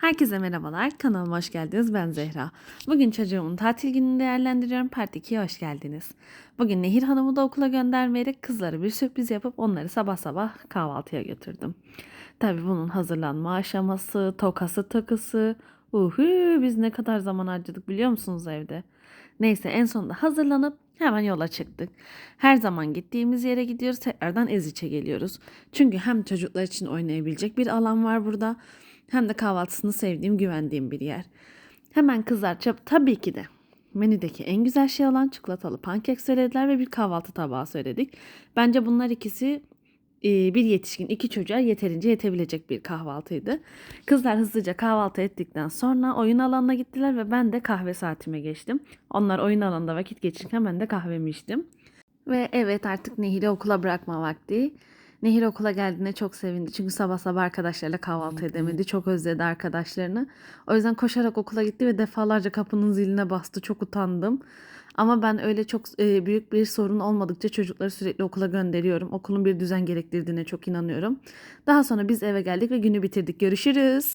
Herkese merhabalar. Kanalıma hoş geldiniz. Ben Zehra. Bugün çocuğumun tatil gününü değerlendiriyorum. Part 2'ye hoş geldiniz. Bugün Nehir Hanım'ı da okula göndermeyerek kızlara bir sürpriz yapıp onları sabah sabah kahvaltıya götürdüm. Tabii bunun hazırlanma aşaması, tokası takısı. Uhu biz ne kadar zaman harcadık biliyor musunuz evde? Neyse en sonunda hazırlanıp hemen yola çıktık. Her zaman gittiğimiz yere gidiyoruz. Tekrardan Eziç'e geliyoruz. Çünkü hem çocuklar için oynayabilecek bir alan var burada. Hem de kahvaltısını sevdiğim, güvendiğim bir yer. Hemen kızlar çap tabii ki de menüdeki en güzel şey olan çikolatalı pankek söylediler ve bir kahvaltı tabağı söyledik. Bence bunlar ikisi bir yetişkin iki çocuğa yeterince yetebilecek bir kahvaltıydı. Kızlar hızlıca kahvaltı ettikten sonra oyun alanına gittiler ve ben de kahve saatime geçtim. Onlar oyun alanında vakit geçirirken ben de kahvemi içtim. Ve evet artık Nehir'i okula bırakma vakti. Nehir okula geldiğine çok sevindi. Çünkü sabah sabah arkadaşlarıyla kahvaltı edemedi. Çok özledi arkadaşlarını. O yüzden koşarak okula gitti ve defalarca kapının ziline bastı. Çok utandım. Ama ben öyle çok e, büyük bir sorun olmadıkça çocukları sürekli okula gönderiyorum. Okulun bir düzen gerektirdiğine çok inanıyorum. Daha sonra biz eve geldik ve günü bitirdik. Görüşürüz.